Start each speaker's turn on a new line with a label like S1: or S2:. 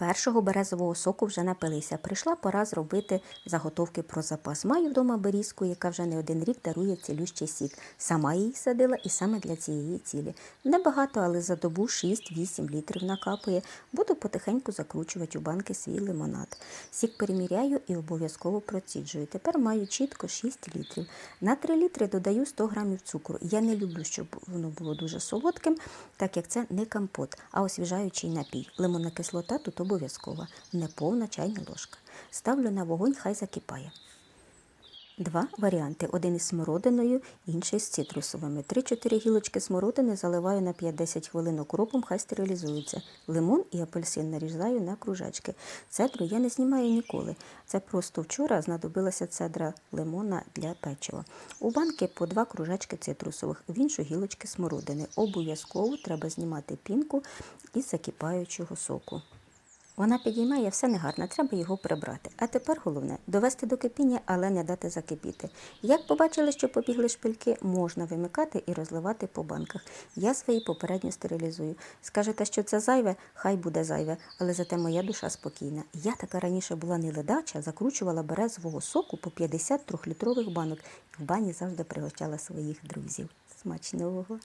S1: Першого березового соку вже напилися. Прийшла пора зробити заготовки про запас. Маю вдома берізку, яка вже не один рік дарує цілющий сік. Сама її садила і саме для цієї цілі. Небагато, але за добу 6-8 літрів накапує. Буду потихеньку закручувати у банки свій лимонад. Сік переміряю і обов'язково проціджую. Тепер маю чітко 6 літрів. На 3 літри додаю 100 грамів цукру. Я не люблю, щоб воно було дуже солодким, так як це не компот, а освіжаючий напій. Лимонна кислота тут обов'язкова, неповна чайна ложка. Ставлю на вогонь, хай закипає. Два варіанти: один із смородиною, інший з цитрусовими. 3-4 гілочки смородини заливаю на 5-10 хвилин окропом, хай стерилізуються. Лимон і апельсин нарізаю на кружечки. Цедру я не знімаю ніколи. Це просто вчора знадобилася цедра лимона для печива. У банки по два кружечки цитрусових, в іншу гілочки смородини. Обов'язково треба знімати пінку із закипаючого соку. Вона підіймає все негарно, треба його прибрати. А тепер головне довести до кипіння, але не дати закипіти. Як побачили, що побігли шпильки, можна вимикати і розливати по банках. Я свої попередньо стерилізую. Скажете, що це зайве, хай буде зайве, але зате моя душа спокійна. Я така раніше була не ледача, закручувала березового соку по 50 трьохлітрових банок. В бані завжди пригощала своїх друзів. Смачного!